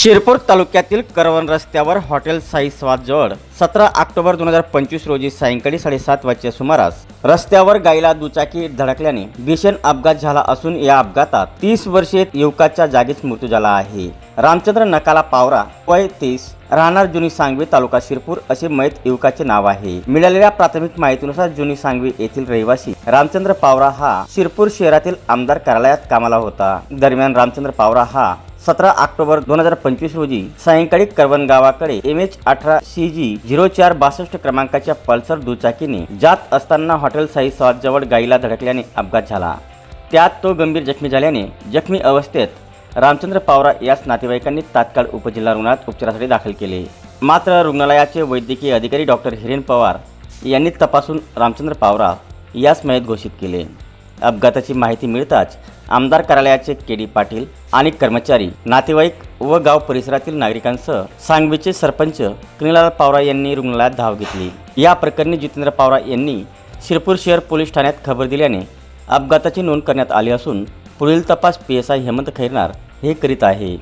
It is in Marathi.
शिरपूर तालुक्यातील करवण रस्त्यावर हॉटेल साई स्वाद जवळ सतरा ऑक्टोबर दोन हजार पंचवीस रोजी सायंकाळी साडेसात वाजच्या सुमारास रस्त्यावर गाईला दुचाकी धडकल्याने भीषण अपघात झाला असून या अपघातात तीस वर्षीय युवकाच्या जागीच मृत्यू झाला आहे. रामचंद्र नकाला पावरा वय तीस राहणार जुनी सांगवी तालुका शिरपूर असे मयत युवकाचे नाव आहे. मिळालेल्या प्राथमिक माहितीनुसार जुनी सांगवी येथील रहिवासी रामचंद्र पावरा हा शिरपूर शहरातील आमदार कार्यालयात कामाला होता. दरम्यान रामचंद्र पावरा हा सतरा ऑक्टोबर दोन हजार पंचवीस रोजी सायंकाळी करवन गावाकडे एम एच अठरा सी जी झिरो चार बासष्ट क्रमांकाच्या पल्सर दुचाकीने जात असताना हॉटेल साई स्वाद जवळ गाईला धडकल्याने अपघात झाला. त्यात तो गंभीर जखमी झाल्याने जखमी अवस्थेत रामचंद्र पावरा यास नातेवाईकांनी तात्काळ उपजिल्हा रुग्णालयात उपचारासाठी दाखल केले. मात्र रुग्णालयाचे वैद्यकीय अधिकारी डॉक्टर हिरेन पवार यांनी तपासून रामचंद्र पावरा यास मयत घोषित केले. अपघाताची माहिती मिळताच आमदार कार्यालयाचे के डी पाटील आणि कर्मचारी नातेवाईक व गाव परिसरातील नागरिकांसह सांगवीचे सरपंच कनिलाल पावरा यांनी रुग्णालयात धाव घेतली. या प्रकरणी जितेंद्र पावरा यांनी शिरपूर शहर पोलीस ठाण्यात खबर दिल्याने अपघाताची नोंद करण्यात आली असून पुढील तपास P S I Hemant Khairnar हे करीत आहे.